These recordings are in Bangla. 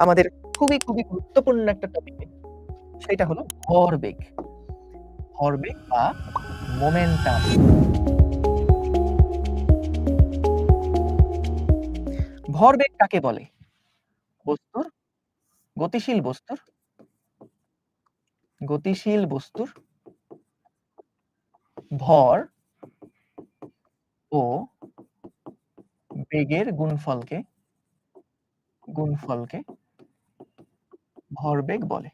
আমাদের খুবই, খুবই গুরুত্বপূর্ণ একটা টপিক সেটা হলো ভরবেগ। ভরবেগ বা মোমেন্টাম। ভরবেগ কাকে বলে? বস্তুর গতিশীল বস্তুর গতিশীল বস্তুর ভর ও বেগের গুণফলকে গুণফলকে ভরবেগ বলে।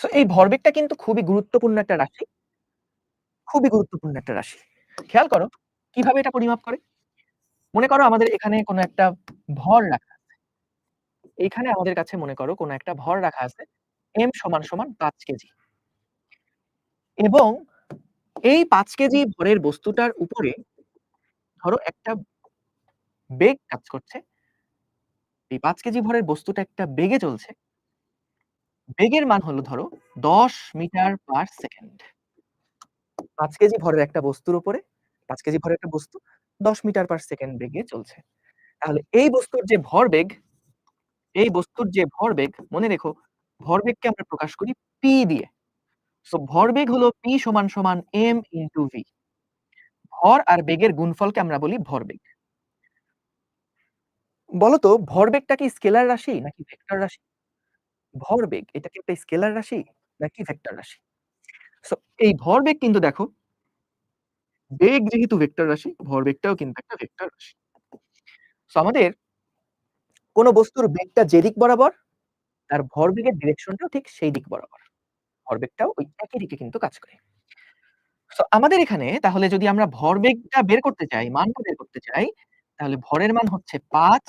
সো এই ভরবেগটা কিন্তু খুবই গুরুত্বপূর্ণ একটা রাশি। খুবই গুরুত্বপূর্ণ একটা রাশি। খেয়াল করো কীভাবে এটা পরিমাপ করে? মনে করো আমাদের এখানে কোনো একটা ভর রাখা আছে। এইখানে আমাদের কাছে মনে করো কোনো একটা ভর রাখা আছে m সমান, সমান পাঁচ কেজি। এবং এই পাঁচ কেজি ভরের বস্তুটার উপরে ধরো একটা বেগ কাজ করছে। এই ৫ কেজি ভরের বস্তুটা একটা বেগে চলছে। বেগের মান হলো ধরো ১০ মিটার পার সেকেন্ড। ৫ কেজি ভরের একটা বস্তুর উপরে ৫ কেজি ভরের একটা বস্তু ১০ মিটার পার সেকেন্ড বেগে চলছে। তাহলে এই বস্তুর যে ভরবেগ, এই বস্তুর যে ভরবেগ মনে রেখো ভরবেগকে আমরা প্রকাশ করি পি দিয়ে। সো ভরবেগ হলো পি সমান, সমান m ইনটু ভি ভর আর বেগের গুণফলকে আমরা বলি ভরবেগ। বলতো ভরবেগটা কি স্কেলার রাশি নাকি ভেক্টর রাশি? ভরবেগ এটা কি একটা স্কেলার রাশি নাকি ভেক্টর রাশি? সো এই ভরবেগ কিন্তু দেখো বেগ যেহেতু ভেক্টর রাশি, ভরবেগটাও কিন্তু একটা ভেক্টর রাশি। সো আমাদের কোন বস্তুর বেগটা যেদিক বরাবর, তার ভরবেগের ডিরেকশনটাও ঠিক সেই দিক বরাবর। ভরবেগটাও ওই একই দিকে কিন্তু কাজ করে। সো আমাদের এখানে তাহলে যদি আমরা ভরবেগটা বের করতে চাই, মানটা বের করতে চাই, তাহলে ভরের মান হচ্ছে পাঁচ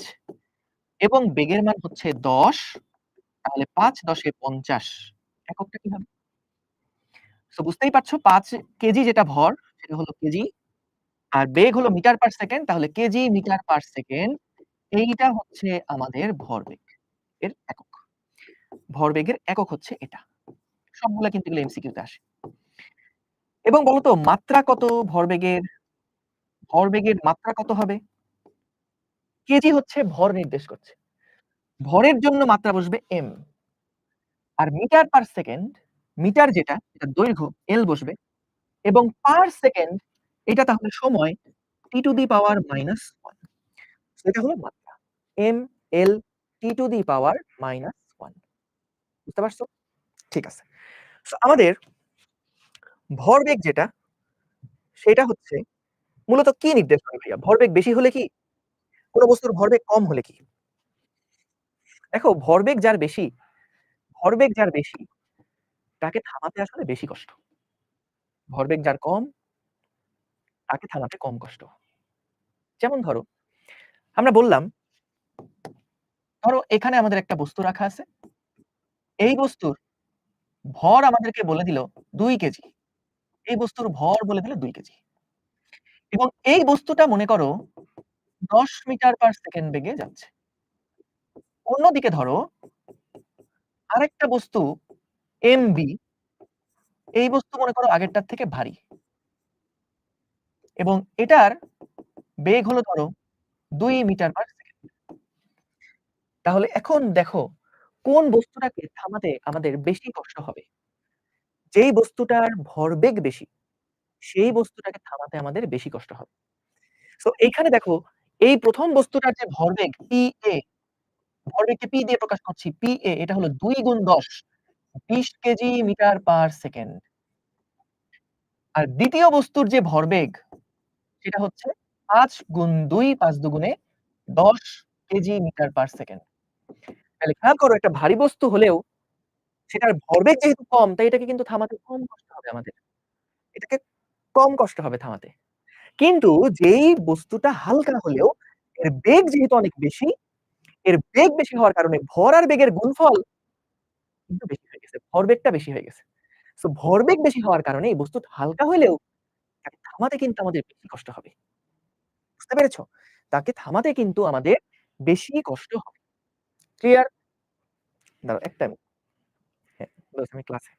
এবং বেগের মান হচ্ছে ১০ তাহলে ৫ ১০ এ ৫০ এককটা কি হবে? সো বুঝতেই পারছ, পাঁচ কেজি যেটা ভর, সেটা হলো কেজি। আর বেগ হলো মিটার পার সেকেন্ড, তাহলে কেজি মিটার পার সেকেন্ড, এইটা হচ্ছে আমাদের ভরবেগ এর একক। ভরবেগের একক হচ্ছে এটা। সবগুলা কিন্তু এগুলো এমসিকিউ তে আসে। এবং বলতো মাত্রা কত ভরবেগের? ভরবেগের মাত্রা কত হবে? কেজি হচ্ছে ভর নির্দেশ করছে। ভরের জন্য মাত্রা বসবে এম আর মিটার পার সেকেন্ড, মিটার যেটা এটা দৈর্ঘ্য এল বসবে এবং পার সেকেন্ড এটা তাহলে সময় T to the power minus one এটা হলো মাত্রা। M L T to the power minus one বুঝতে পারছ? ঠিক আছে। আমাদের ভরবেগ যেটা সেটা হচ্ছে মূলত কি নির্দেশ করে ভাইয়া? ভরবেগ বেশি হলে কি? কোন বস্তুর ভরবেগ কম হলে কি? দেখো ভরবেগ যার বেশি, ভরবেগ যার বেশি তাকে থামাতে আসলে বেশি কষ্ট। ভরবেগ যার কম তাকে থামাতে কম কষ্ট। যেমন ধরো, আমরা বললাম ধরো এখানে আমাদের একটা বস্তু রাখা আছে। এই বস্তুর ভর আমাদেরকে বলে দিল দুই কেজি। এই বস্তুর ভর বলে দিল দুই কেজি। এবং এই বস্তুটা মনে করো ১০ মিটার পার সেকেন্ড বেগে যাচ্ছে। অন্যদিকে ধরো আরেকটা বস্তু mb এই বস্তু মনে করো আগেরটার থেকে ভারী। এবং এটার বেগ হলো ধরো ২ মিটার পার সেকেন্ড। তাহলে এখন দেখো কোন বস্তুটাকে থামাতে আমাদের বেশি কষ্ট হবে? যেই বস্তুটার ভরবেগ বেশি, সেই বস্তুটাকে থামাতে আমাদের বেশি কষ্ট হবে। তো এইখানে দেখো এই ১ম বস্তুটার যে ভরবেগ PA, ভরবেগকে P দিয়ে প্রকাশ করছি। PA এটা হলো ২ গুণ ১০, ২০ কেজি মিটার পার সেকেন্ড। আর দ্বিতীয় বস্তুর যে ভরবেগ সেটা হচ্ছে ৫ গুণ ২ ৫ দুগুণে ১০ কেজি মিটার পার সেকেন্ড। তাহলে খেয়াল করো একটা ভারী বস্তু হলেও সেটার ভরবেগ যেহেতু কম তাই এটাকে কিন্তু থামাতে কম কষ্ট হবে আমাদের। এটাকে কম কষ্ট হবে থামাতে। কিন্তু যেই বস্তুটা হালকা হলেও এর বেগ যেহেতু অনেক বেশি, এর বেগ বেশি হওয়ার কারণে ভর আর বেগের গুণফল কিন্তু বেশি হয়ে গেছে। ভরবেগটা বেশি হয়ে গেছে। সো ভরবেগ বেশি হওয়ার কারণে এই বস্তুটা হালকা হইলেও তাকে থামাতে কিন্তু আমাদের বেশি কষ্ট হবে। বুঝতে পেরেছ? তাকে থামাতে কিন্তু আমাদের বেশি কষ্ট হবে। ক্লিয়ার? দাঁড়াও একটা। হ্যাঁ, আমি ক্লাসে।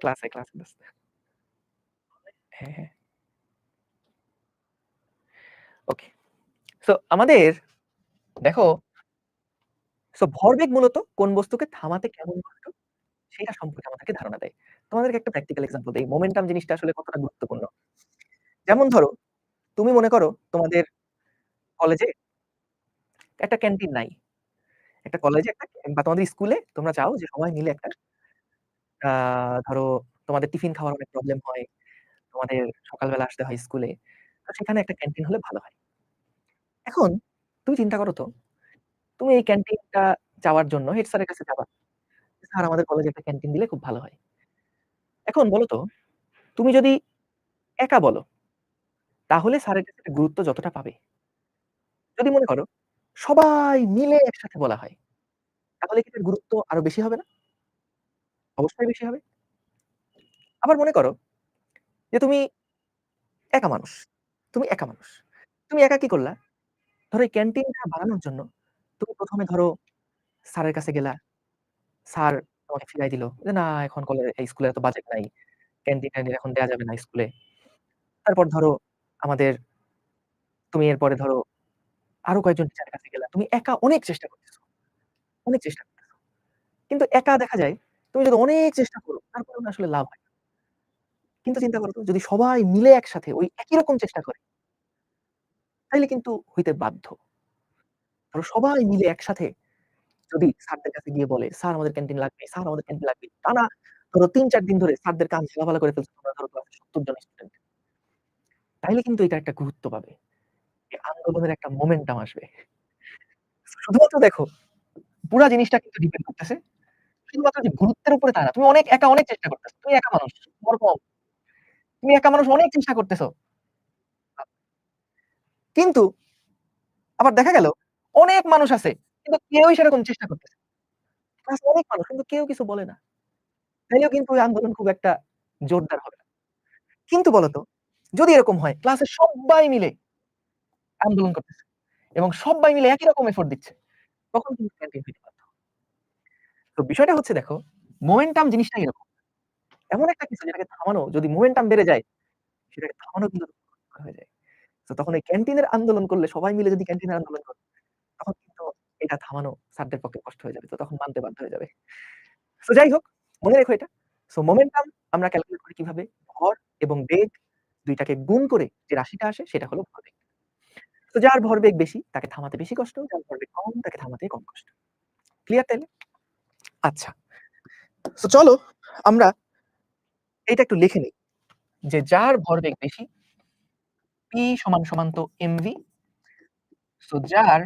ক্লাসে, ক্লাসে হ্যাঁ, হ্যাঁ। ওকে। সো আমাদের দেখো সো ভরবেগ মূলত কোন বস্তুকে থামাতে কেমন কষ্ট সেটা সম্পর্কে আমাদেরকে ধারণা দেয়। তোমাদেরকে একটা প্র্যাকটিক্যাল এক্সাম্পল দেই। মোমেন্টাম জিনিসটা আসলে কতটা গুরুত্বপূর্ণ। যেমন ধরো, তুমি মনে করো তোমাদের কলেজে একটা ক্যান্টিন নাই। একটা কলেজে একটা বা তোমাদের স্কুলে তোমরা চাও যে সবাই মিলে একটা ধরো তোমাদের টিফিন খাওয়ার অনেক প্রবলেম হয়। তোমাদের সকালবেলা আসতে হয় স্কুলে। সেখানে একটা ক্যান্টিন হলে ভালো হয়। এখন তুমি চিন্তা করো তো, তুমি এই ক্যান্টিনটা চাওয়ার জন্য হেড স্যারের কাছে যাবা। স্যার আমাদের কলেজে একটা ক্যান্টিন দিলে খুব ভালো হয়। এখন বলো তো, তুমি যদি একা বলো তাহলে স্যারের কাছে গুরুত্ব যতটা পাবে যদি মনে করো সবাই মিলে একসাথে বলা হয়, তাহলে কি এটার গুরুত্ব আরও বেশি হবে না? অবশ্যই বেশি হবে। আবার মনে করো যে তুমি একা মানুষ, তুমি একা মানুষ। তুমি একা কি করলা? ধরো এই ক্যান্টিনটা বানানোর জন্য তুমি ১ম এ ধরো স্যারের কাছে গেলা। স্যার তোমাকে ফিরাই দিল। যে, না, এখন কলে এই স্কুলে এত বাজেট নাই। ক্যান্টিন-ট্যান্টিন এখন দেয়া যাবে না স্কুলে। তারপর ধরো আমাদের, তুমি এরপরে ধরো আরও কয়েকজন টিচারের কাছে গেলা। তুমি একা অনেক চেষ্টা করতেছো। অনেক চেষ্টা করতেছো। কিন্তু একা দেখা যায়, তুমি যদি অনেক চেষ্টা করো, তারপরেও না আসলে লাভ হয়। কিন্তু চিন্তা করো তো যদি সবাই মিলে একসাথে ওই একই রকম চেষ্টা করে তাইলে কিন্তু হইতে বাধ্য। ধরো সবাই মিলে একসাথে যদি স্যারদের কাছে গিয়ে বলে, "স্যার আমাদের ক্যান্টিন লাগবে, স্যার আমাদের ক্যান্টিন লাগবে।" টানা ধরো ৩-৪ দিন ধরে স্যারদের কান ঝালাপালা করে ফেলছো তোমরা ধরো ক্লাসে ৭০ জন স্টুডেন্ট। তাইলে কিন্তু এটা একটা গুরুত্ব পাবে। আন্দোলনের একটা মোমেন্টাম আসবে। শুধুমাত্র দেখো, পুরা জিনিসটা কিন্তু ডিপেন্ড করতেছে শুধুমাত্র যে গুরুত্বের উপরে তা না। তুমি অনেক একা অনেক চেষ্টা করতেছো। তুমি একা মানুষ, কম। তুমি একা মানুষ অনেক চেষ্টা করতেছো। কিন্তু আবার দেখা গেল অনেক মানুষ আছে। কিন্তু কেউই সেরকম চেষ্টা করতেছে অনেক মানুষ কিন্তু কেউ কিছু বলে না। তাইলেও কিন্তু ওই আন্দোলন খুব একটা জোরদার হবে না। কিন্তু বলতো যদি এরকম হয় ক্লাসে সব্বাই মিলে আন্দোলন করতেছে এবং সব্বাই মিলে একই রকম এফোর্ট দিচ্ছে, তখন কিন্তু। তো বিষয়টা হচ্ছে দেখো, মোমেন্টাম জিনিসটা এরকম। এমন একটা কিছু যেটাকে থামানো যদি মোমেন্টাম বেড়ে যায়, সেটাকে থামানো কিন্তু হয়ে যায়। তো তখন ওই ক্যান্টিনের আন্দোলন করলে সবাই মিলে যদি ক্যান্টিনের আন্দোলন করে, তখন কিন্তু এটা থামানো স্যারদের পক্ষে কষ্ট হয়ে যাবে। তো তখন মানতে বাধ্য হয়ে যাবে। সো যাই হোক, মনে রেখো এটা। সো মোমেন্টাম আমরা ক্যালকুলেট করি কীভাবে? ভর এবং বেগ দুইটাকে গুণ করে যে রাশিটা আসে সেটা হলো ভরবেগ। তো যার ভরবেগ বেশি তাকে থামাতে বেশি কষ্ট, যার ভরবেগ কম তাকে থামাতে কম কষ্ট। ক্লিয়ার তাইলে? আচ্ছা। তো চলো আমরা এইটা একটু লিখে নেই। যে যার ভরবেগ বেশি পি সমান, সমান তো mv সো যার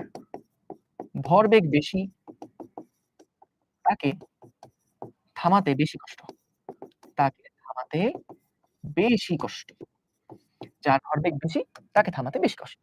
ভরবেগ বেশি তাকে থামাতে বেশি কষ্ট। তাকে থামাতে বেশি কষ্ট। যার ভরবেগ বেশি তাকে থামাতে বেশি কষ্ট।